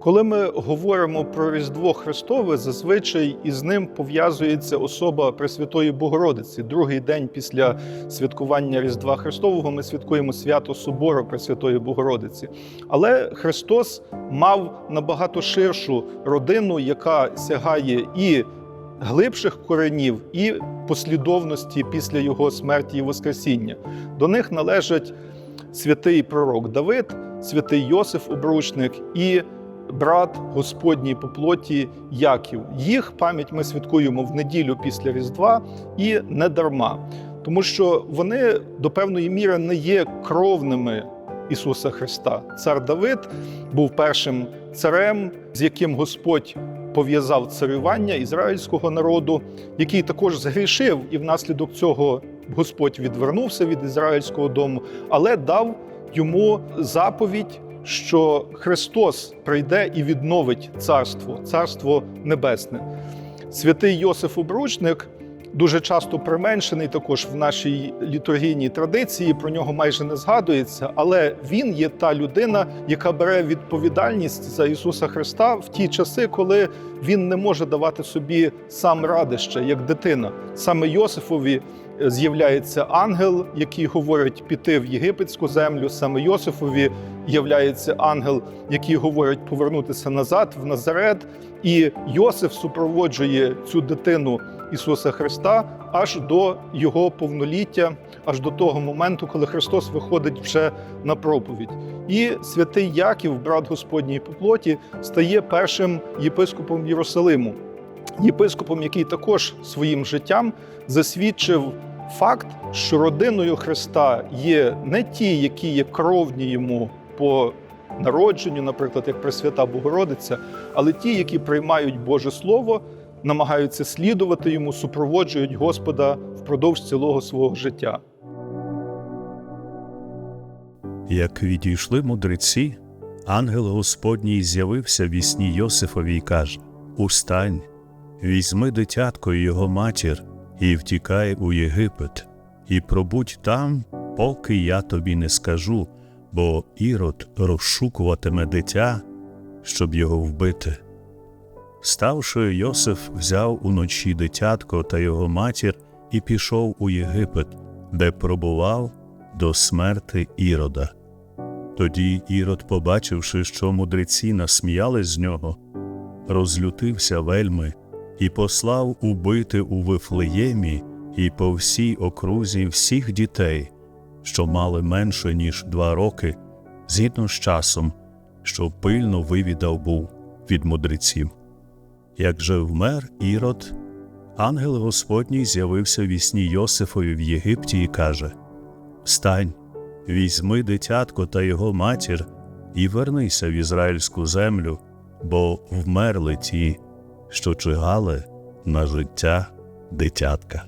Коли ми говоримо про Різдво Христове, зазвичай із ним пов'язується особа Пресвятої Богородиці. Другий день після святкування Різдва Христового ми святкуємо свято Собору Пресвятої Богородиці. Але Христос мав набагато ширшу родину, яка сягає і глибших коренів, і послідовності після його смерті і Воскресіння. До них належать святий пророк Давид, святий Йосиф Обручник і брат Господній по плоті Яків. Їх пам'ять ми святкуємо в неділю після Різдва і не дарма, тому що вони до певної міри не є кровними Ісуса Христа. Цар Давид був першим царем, з яким Господь пов'язав царювання ізраїльського народу, який також згрішив, і внаслідок цього Господь відвернувся від ізраїльського дому, але дав йому заповідь, що Христос прийде і відновить царство, царство небесне. Святий Йосиф Обручник дуже часто применшений також в нашій літургійній традиції. Про нього майже не згадується, але він є та людина, яка бере відповідальність за Ісуса Христа в ті часи, коли він не може давати собі сам ради ще як дитина. Саме Йосифові з'являється ангел, який говорить піти в єгипетську землю. Саме Йосифові являється ангел, який говорить повернутися назад в Назарет. І Йосиф супроводжує цю дитину Ісуса Христа аж до його повноліття, аж до того моменту, коли Христос виходить вже на проповідь. І святий Яків, брат Господній по плоті, стає першим єпископом Єрусалиму, єпископом, який також своїм життям засвідчив факт, що родиною Христа є не ті, які є кровні йому по народженню, наприклад, як Пресвята Богородиця, але ті, які приймають Боже Слово, намагаються слідувати йому, супроводжують Господа впродовж цілого свого життя. Як відійшли мудреці, ангел Господній з'явився в вісні Йосифові і каже: Устань, візьми дитятко і його матір, і втікай у Єгипет, і пробудь там, поки я тобі не скажу, бо ірод розшукуватиме дитя, щоб його вбити. Ставши, Йосиф взяв уночі дитятко та його матір і пішов у Єгипет, де пробував до смерти Ірода. Тоді Ірод, побачивши, що мудреці насміялись з нього, розлютився вельми і послав убити у Вифлеємі і по всій окрузі всіх дітей, що мали менше ніж два роки, згідно з часом, що пильно вивідав був від мудреців. Як же вмер Ірод, ангел Господній з'явився в вісні Йосифові в Єгипті і каже: Встань, візьми дитятко та його матір і вернися в ізраїльську землю, бо вмерли ті, що чигали на життя дитятка.